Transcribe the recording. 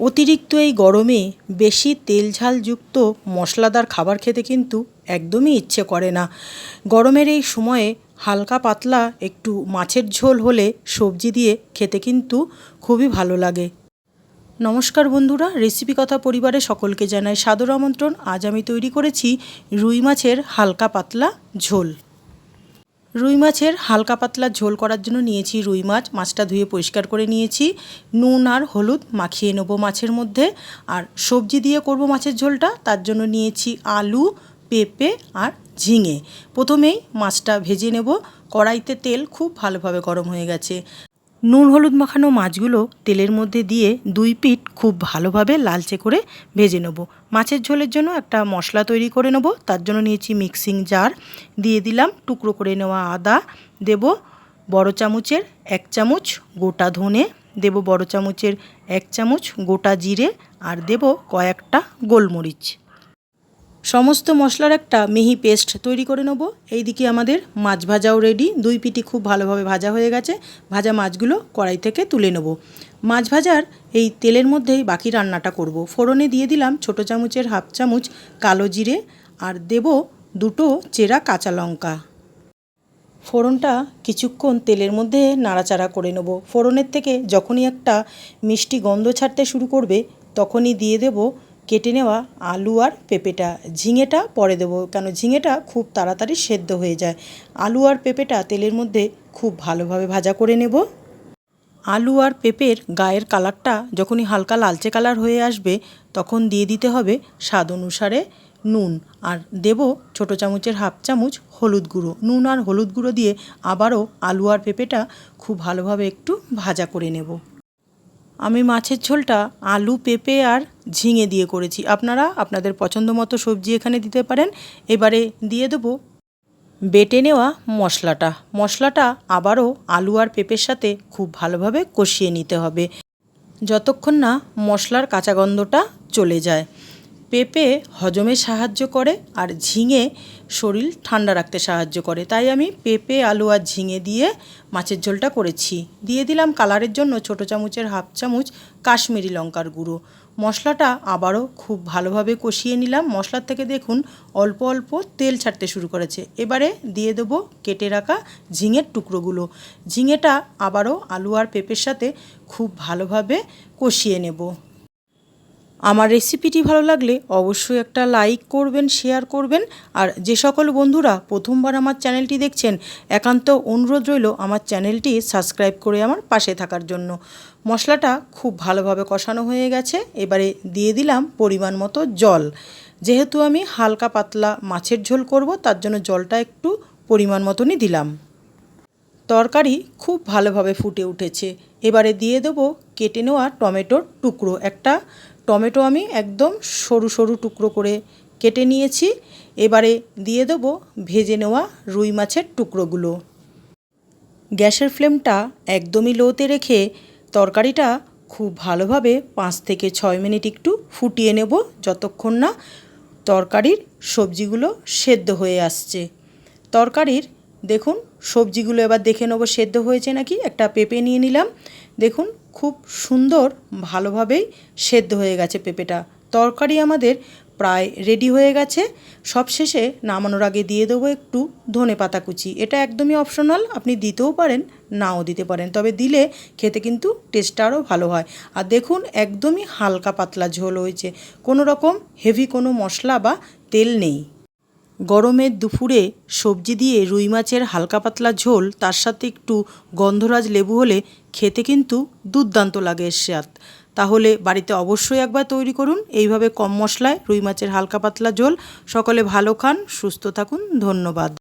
অতিরিক্ত এই গরমে বেশি তেল ঝালযুক্ত মশলাদার খাবার খেতে কিন্তু একদমই ইচ্ছে করে না। গরমের এই সময়ে হালকা পাতলা একটু মাছের ঝোল হলে সবজি দিয়ে খেতে কিন্তু খুবই ভালো লাগে। নমস্কার বন্ধুরা, রেসিপি কথা পরিবারে সকলকে জানাই সাদর আমন্ত্রণ। আজ আমি তৈরি করেছি রুই মাছের হালকা পাতলা ঝোল। রুই মাছের হালকা পাতলা ঝোল করার জন্য নিয়েছি রুই মাছ। মাছটা ধুয়ে পরিষ্কার করে নিয়েছি। নুন আর হলুদ মাখিয়ে নেব মাছের মধ্যে। আর সবজি দিয়ে করব মাছের ঝোলটা, তার জন্য নিয়েছি আলু, পেঁপে আর ঝিঙে। প্রথমেই মাছটা ভেজে নেব। কড়াইতে তেল খুব ভালোভাবে গরম হয়ে গেছে। নুন হলুদ মাখানো মাছগুলো তেলের মধ্যে দিয়ে দুই পিঠ খুব ভালোভাবে লালচে করে ভেজে নেব। মাছের ঝোলের জন্য একটা মশলা তৈরি করে নেব। তার জন্য নিয়েছি মিক্সিং জার। দিয়ে দিলাম টুকরো করে নেওয়া আদা। দেব বড় চামচের এক চামচ গোটা ধনে। দেব বড় চামচের এক চামচ গোটা জিরে। আর দেব কয়েকটা গোলমরিচ। সমস্ত মশলার একটা মিহি পেস্ট তৈরি করে নেব। এইদিকে আমাদের মাছ ভাজাও রেডি দুই পিটি খুব ভালোভাবে ভাজা হয়ে গেছে। ভাজা মাছগুলো কড়াই থেকে তুলে নেব। মাছ ভাজার এই তেলের মধ্যেই বাকি রান্নাটা করব। ফোড়নে দিয়ে দিলাম ছোটো চামচের হাফ চামচ কালো জিরে আর দেব দুটো চেরা কাঁচা লঙ্কা। ফোড়নটা কিছুক্ষণ তেলের মধ্যে নাড়াচাড়া করে নেব। ফোড়নের থেকে যখনই একটা মিষ্টি গন্ধ ছাড়তে শুরু করবে, তখনই দিয়ে দেব কেটে নেওয়া আলু আর পেঁপেটা। ঝিঙেটা পরে দেবো, কেন ঝিঙেটা খুব তাড়াতাড়ি সেদ্ধ হয়ে যায়। আলু আর পেঁপেটা তেলের মধ্যে খুব ভালোভাবে ভাজা করে নেব। আলু আর পেঁপের গায়ের কালারটা যখনই হালকা লালচে কালার হয়ে আসবে, তখন দিয়ে দিতে হবে স্বাদ অনুসারে নুন। আর দেব ছোটো চামচের হাফ চামচ হলুদ গুঁড়ো। নুন আর হলুদ গুঁড়ো দিয়ে আবারও আলু আর পেঁপেটা খুব ভালোভাবে একটু ভাজা করে নেব। আমি মাছের ঝোলটা আলু, পেঁপে আর ঝিঙে দিয়ে করেছি। আপনারা আপনাদের পছন্দ মতো সবজি এখানে দিতে পারেন। এবারে দিয়ে দেবো বেটে নেওয়া মশলাটা। মশলাটা আবারও আলু আর পেঁপের সাথে খুব ভালোভাবে কষিয়ে নিতে হবে, যতক্ষণ না মশলার কাঁচা গন্ধটা চলে যায়। পেঁপে হজমে সাহায্য করে আর ঝিঙে শরীর ঠান্ডা রাখতে সাহায্য করে। তাই আমি পেঁপে, আলু আর ঝিঙে দিয়ে মাছের ঝোলটা করেছি। দিয়ে দিলাম কালারের জন্য ছোটো চামচের হাফ চামচ কাশ্মীরি লঙ্কার গুঁড়ো। মশলাটা আবারও খুব ভালোভাবে কষিয়ে নিলাম। মশলার থেকে দেখুন অল্প অল্প তেল ছাড়তে শুরু করেছে। এবারে দিয়ে দেবো কেটে রাখা ঝিঙের টুকরোগুলো। ঝিঙেটা আবারও আলু আর পেঁপের সাথে খুব ভালোভাবে কষিয়ে নেব। আমার রেসিপিটি ভালো লাগলে অবশ্যই একটা লাইক করবেন শেয়ার করবেন। আর যে সকল বন্ধুরা প্রথমবার আমার চ্যানেলটি দেখছেন, একান্ত অনুরোধ রইল আমার চ্যানেলটি সাবস্ক্রাইব করে আমার পাশে থাকার জন্য। মশলাটা খুব ভালোভাবে কষানো হয়ে গেছে, এবারে দিয়ে দিলাম পরিমাণ মতো জল। যেহেতু আমি হালকা পাতলা মাছের ঝোল করব, তার জন্য জলটা একটু পরিমাণ মতনই দিলাম। তরকারি খুব ভালোভাবে ফুটে উঠেছে। এবারে দিয়ে দেবো কেটে নেওয়া টমেটোর টুকরো, একটা টমেটো আমি একদম সরু সরু টুকরো করে কেটে নিয়েছি। এবারে দিয়ে দেবো ভেজে নেওয়া রুই মাছের টুকরোগুলো। গ্যাসের ফ্লেমটা একদমই লোতে রেখে তরকারিটা খুব ভালোভাবে পাঁচ থেকে ছয় মিনিট একটু ফুটিয়ে নেব যতক্ষণ না তরকারির সবজিগুলো সেদ্ধ হয়ে আসছে। তরকারির দেখুন, সবজিগুলো এবার দেখে নেব, সেদ্ধ হয়েছে নাকি? একটা পেঁপে নিয়ে নিলাম। দেখুন, খুব সুন্দর, ভালোভাবেই সেদ্ধ হয়ে গেছে পেঁপেটা। তরকারি আমাদের প্রায় রেডি হয়ে গেছে। সবশেষে নামানোর আগে দিয়ে দেবো একটু ধনে পাতা কুচি। এটা একদমই অপশনাল আপনি দিতেও পারেন, নাও দিতে পারেন। তবে দিলে খেতে কিন্তু টেস্টটা আরও ভালো হয়। আর দেখুন, একদমই হালকা পাতলা ঝোল হয়েছে। কোনো রকম হেভি কোনো মশলা বা তেল নেই। গরমের দুপুরে সবজি দিয়ে রুই মাছের হালকা পাতলা ঝোল, তার সাথে একটু গন্ধরাজ লেবু হলে খেতে কিন্তু দুর্দান্ত লাগে এর স্বাদ। তাহলে বাড়িতে অবশ্যই একবার তৈরি করুন। এইভাবে কম মশলায় রুই মাছের হালকা পাতলা ঝোল। সকলে ভালো খান, সুস্থ থাকুন। ধন্যবাদ।